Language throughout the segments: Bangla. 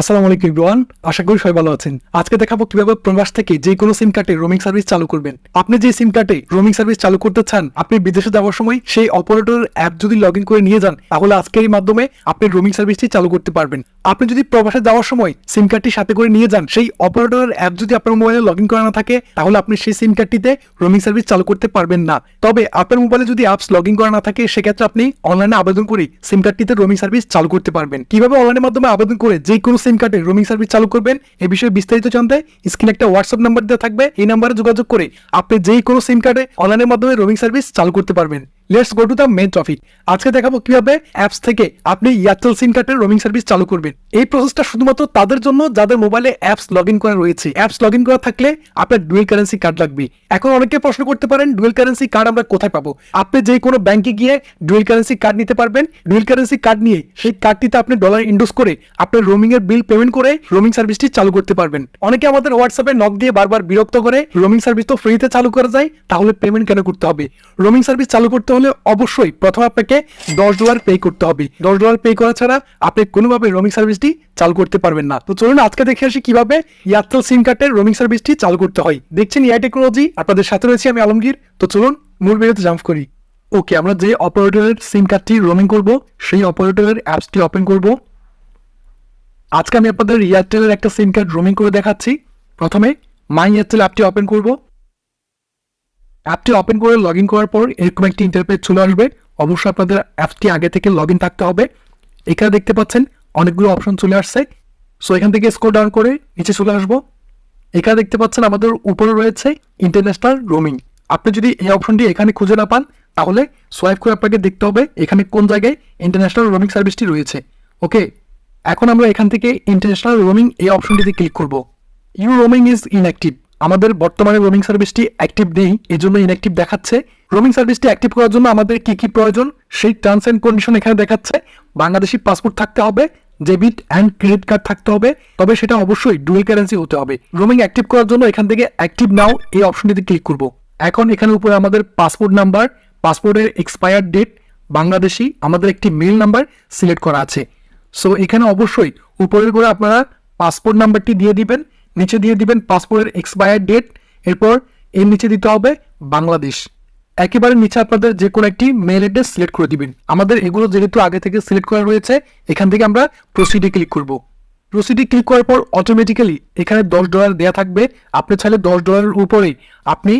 আসসালামু আলাইকুম ইব্রান আশা করি সবাই ভালো আছেন। আজকে দেখাবো কীভাবে প্রবাস থেকে যে কোনো সিম কার্ডে রোমিং সার্ভিস চালু করবেন। আপনি যে সিম কার্ডে রোমিং সার্ভিস চালু করতে চান, আপনি বিদেশে যাওয়ার সময় সেই অপারেটর অ্যাপ যদি লগ করে নিয়ে যান, তাহলে আজকের এই মাধ্যমে আপনি রোমিং সার্ভিসটি চালু করতে পারবেন। আপনি যদি প্রবাসে যাওয়ার সময় সিম কার্ডটি সাথে করে নিয়ে যান, সেই অপারেটরের অ্যাপ যদি আপনার মোবাইলে লগ ইন করা না থাকে, তাহলে আপনি সেই সিম কার্ডটিতে রোমিং সার্ভিস চালু করতে পারবেন না। তবে আপনার মোবাইলে যদি অ্যাপস লগ ইন করা না থাকে, সেক্ষেত্রে আপনি অনলাইনে আবেদন করে সিম কার্ডটিতে রোমিং সার্ভিস চালু করতে পারবেন। কীভাবে অনলাইনের মাধ্যমে আবেদন করে যে কোনো সিম কার্ডে রোমিং সার্ভিস চালু করবেন। এ বিষয়ে বিস্তারিত জানতে স্ক্রিনে একটা হোয়াটসঅ্যাপ নাম্বার দেওয়া থাকবে। এই নাম্বারে যোগাযোগ করে আপনি যেই কোনো সিম কার্ডে অনলাইনের মাধ্যমে রোমিং সার্ভিস চালু করতে পারবেন। Let's go to the main topic আজকে দেখাবো কীভাবে অ্যাপস থেকে আপনি এয়ারটেল সিম কার্ডের রোমিং সার্ভিস চালু করবেন। এই প্রসেসটা শুধুমাত্র তাদের জন্য, যাদের মোবাইলে অ্যাপস লগ ইন করা রয়েছে। অ্যাপস লগ ইন করা থাকলে আপনার ডুয়েল কারেন্সি কার্ড লাগবে। এখন অনেকে প্রশ্ন করতে পারেন ডুয়েল কারেন্সি কার্ড আমরা কোথায় পাবো? আপনি যে কোনো ব্যাংকে গিয়ে ডুয়েল কারেন্সি কার্ড নিতে পারবেন। ডুয়েল কারেন্সি কার্ড নিয়ে সেই কার্ডটিতে আপনি ডলার ইন্ডোজ করে আপনার রোমিং এর বিল পেমেন্ট করে রোমিং সার্ভিসটি চালু করতে পারবেন। অনেকে আমাদের হোয়াটসঅ্যাপে নক দিয়ে বারবার বিরক্ত করে রোমিং সার্ভিস তো ফ্রিতে চালু করা যায়, তাহলে পেমেন্ট কেন করতে হবে? রোমিং সার্ভিস চালু করতে হলে অবশ্যই প্রথমে আপনাকে দশ ডলার পে করতে হবে। দশ ডলার পে করা ছাড়া আপনি কোনোভাবে রোমিং সার্ভিসটি চালু করতে পারবেন না। তো চলুন আজকে দেখে আসি কীভাবে এয়ারটেল সিম কার্ডের রোমিং সার্ভিসটি চালু করতে হয়। দেখছেন এআই টেকনোলজি আপনাদের সাথে রয়েছি আমি আলমগীর। তো চলুন মূল ভিডিওতে জাম্প করি। ওকে আমরা যে অপারেটরের সিম কার্ডটি রোমিং করব, সেই অপারেটরের অ্যাপসটি ওপেন করব। আজকে আমি আপনাদের এয়ারটেলের একটা সিম কার্ড রোমিং করে দেখাচ্ছি। প্রথমে মাই এয়ারটেল অ্যাপটি ওপেন করব। অ্যাপটি ওপেন করে লগ ইন করার পর এরকম একটি ইন্টারপেজ চলে আসবে। অবশ্যই আপনাদের অ্যাপটি আগে থেকে লগ ইন থাকতে হবে। এখানে দেখতে পাচ্ছেন অনেকগুলো অপশন চলে আসছে। সো এখান থেকে স্কোর ডাউন করে নিচে চলে আসব। এখানে দেখতে পাচ্ছেন আমাদের উপরে রয়েছে ইন্টারন্যাশনাল রোমিং আপনি যদি এই অপশনটি এখানে খুঁজে না পান, তাহলে সোয়াইপ করে আপনাকে দেখতে হবে এখানে কোন জায়গায় ইন্টারন্যাশনাল রোমিং সার্ভিসটি রয়েছে। ওকে এখন আমরা এখান থেকে ইন্টারন্যাশনাল রোমিং এই অপশনটিতে ক্লিক করব। ইউ রোমিং ইজ ইনঅ্যাক্টিভ আমাদের বর্তমানে রোমিং সার্ভিসটি অ্যাক্টিভ নেই এই জন্য ইনঅ্যাক্টিভ দেখাচ্ছে। রোমিং সার্ভিসটি অ্যাক্টিভ করার জন্য আমাদের কি কি প্রয়োজন? সেই টার্মস অ্যান্ড কন্ডিশন এখানে দেখাচ্ছে। বাংলাদেশি পাসপোর্ট থাকতে হবে ডেবিট অ্যান্ড ক্রেডিট কার্ড থাকতে হবে, তবে সেটা অবশ্যই ডুয়েল কারেন্সি হতে হবে। রোমিং অ্যাক্টিভ করার জন্য এখান থেকে অ্যাক্টিভ নাও এই অপশনটিতে ক্লিক করব। এখন এখানে উপরে আমাদের পাসপোর্ট নাম্বার পাসপোর্টের এক্সপায়ার ডেট বাংলাদেশি, আমাদের একটি মেল নাম্বার সিলেক্ট করা আছে। সো এখানে অবশ্যই উপরের করে আপনারা পাসপোর্ট নাম্বারটি দিয়ে দিবেন। নিচে দিয়ে দিবেন পাসপোর্টের এক্সপায়ার ডেট এরপর এর নিচে দিতে হবে বাংলাদেশ। একেবারে নিচে আপনাদের যে কোনো একটি মেল অ্যাড্রেস সিলেক্ট করে দিবেন। আমাদের এগুলো যেহেতু আগে থেকে সিলেক্ট করা রয়েছে, এখান থেকে আমরা প্রসিডে ক্লিক করব। প্রসিডে ক্লিক করার পর অটোমেটিক্যালি এখানে দশ ডলার দেওয়া থাকবে। আপনি চাইলে দশ ডলারের উপরে আপনি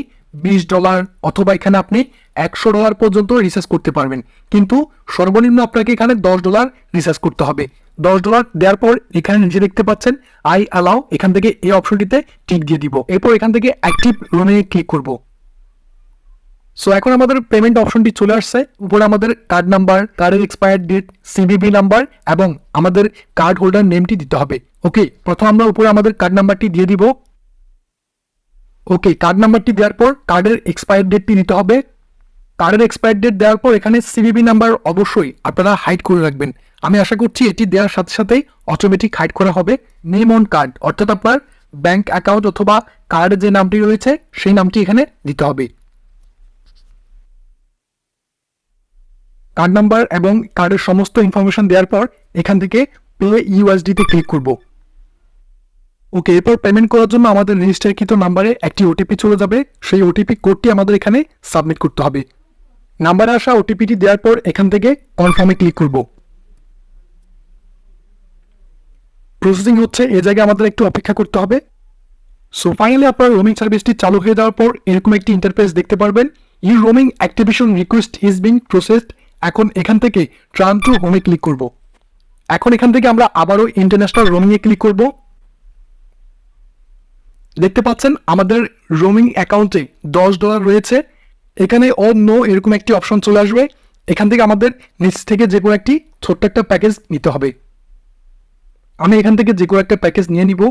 বিশ ডলার অথবা এখানে আপনি একশো ডলার পর্যন্ত রিচার্জ করতে পারবেন। কিন্তু সর্বনিম্ন আপনাকে এখানে দশ ডলার রিচার্জ করতে হবে। দশ ডলার দেওয়ার পর এখানে নিচে দেখতে পাচ্ছেন আই অ্যালাউ এখান থেকে এই অপশনটিতে টিক দিয়ে দিব। এরপর এখান থেকে অ্যাক্টিভ রোমিংয়ে ক্লিক করব। সো এখন আমাদের পেমেন্ট অপশনটি চলে আসছে। উপরে আমাদের কার্ড নাম্বার কার্ডের এক্সপায়ার ডেট সিবিবি নাম্বার এবং আমাদের কার্ড হোল্ডার নেমটি দিতে হবে। ওকে প্রথম আমরা উপরে আমাদের কার্ড নাম্বারটি দিয়ে দিব। ওকে কার্ড নাম্বারটি দেওয়ার পর কার্ডের এক্সপায়ার ডেটটি দিতে হবে। কার্ডের এক্সপায়ার ডেট দেওয়ার পর এখানে সিবিবি নাম্বার অবশ্যই আপনারা হাইড করে রাখবেন। আমি আশা করছি এটি দেওয়ার সাথে সাথেই অটোমেটিক হাইড করা হবে। নেম অন কার্ড অর্থাৎ আপনার ব্যাংক অ্যাকাউন্ট অথবা কার্ডের যে নামটি রয়েছে, সেই নামটি এখানে দিতে হবে। কার্ড নাম্বার এবং কার্ডের সমস্ত ইনফরমেশন দেওয়ার পর এখান থেকে পে ইউএসডিতে ক্লিক করব। ওকে এরপর পেমেন্ট করার জন্য আমাদের রেজিস্টারকৃত নাম্বারে একটি ওটিপি চলে যাবে। সেই ওটিপি কোডটি আমাদের এখানে সাবমিট করতে হবে। নাম্বারে আসা ওটিপিটি দেওয়ার পর এখান থেকে কনফার্মে ক্লিক করব। প্রসেসিং হচ্ছে, এ জায়গায় আমাদের একটু অপেক্ষা করতে হবে। সো ফাইনালি আপনার রোমিং সার্ভিসটি চালু হয়ে যাওয়ার পর এরকম একটি ইন্টারফেস দেখতে পারবেন। You roaming activation request is being processed এখন এখান থেকে ট্রান টু হোমে ক্লিক করব। এখন এখান থেকে আমরা আবারও ইন্টারন্যাশনাল রোমিংয়ে ক্লিক করব। দেখতে পাচ্ছেন, আমাদের রোমিং অ্যাকাউন্টে দশ ডলার রয়েছে। এখানে ও নো এরকম একটি অপশন চলে আসবে। এখান থেকে আমাদের নিচ থেকে যে কোনো একটি ছোট্ট একটা প্যাকেজ নিতে হবে। আমি এখান থেকে যে কোনো একটা প্যাকেজ নিয়ে নিব।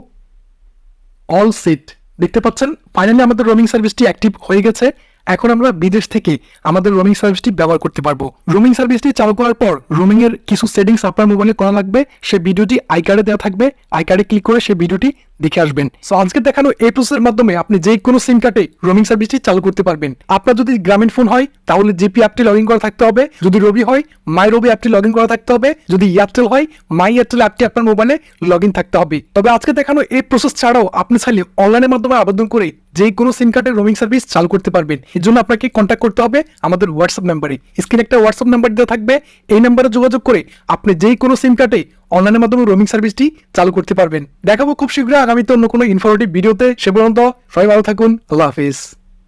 অল সেট দেখতে পাচ্ছেন? ফাইনালি আমাদের রোমিং সার্ভিসটি অ্যাক্টিভ হয়ে গেছে। এখন আমরা বিদেশ থেকে আমাদের রোমিং সার্ভিসটি ব্যবহার করতে পারব। রোমিং সার্ভিসটি চালু করার পর রোমিং এর কিছু সেটিংস আপনার মোবাইলে করা লাগবে। সে ভিডিওটি আই কার্ডে দেওয়া থাকবে। আই কার্ডে ক্লিক করে সে ভিডিওটি দেখে আসবেন। সো আজকে দেখানো এই প্রসেসের মাধ্যমে আপনি যে কোনো সিম কার্ডে রোমিং সার্ভিসটি চালু করতে পারবেন। আপনার যদি গ্রামীণ ফোন হয়, তাহলে জিপি অ্যাপটি লগ ইন করা থাকতে হবে। যদি রবি হয় মাই রবি অ্যাপটি লগ ইন করা থাকতে হবে। যদি এয়ারটেল হয় মাই এয়ারটেল অ্যাপটি আপনার মোবাইলে লগ ইন থাকতে হবে। তবে আজকে দেখানো এই প্রসেস ছাড়াও আপনি চাইলে অনলাইনের মাধ্যমে আবেদন করে যে কোনো সিম কার্ডের রোমিং সার্ভিস চালু করতে পারবেন। এর জন্য আপনাকে কন্ট্যাক্ট করতে হবে আমাদের হোয়াটসঅ্যাপ নাম্বারে স্ক্রিনে একটা হোয়াটসঅ্যাপ নাম্বার দেওয়া থাকবে। এই নাম্বারে যোগাযোগ করে আপনি যেই কোনো সিম কার্ডে অনলাইনের মাধ্যমে রোমিং সার্ভিসটি চালু করতে পারবেন। দেখাবো খুব শীঘ্রই আগামীতে অন্য কোনো ইনফরমেটিভ ভিডিওতে সে পর্যন্ত সবাই ভালো থাকুন। আল্লাহ হাফিজ।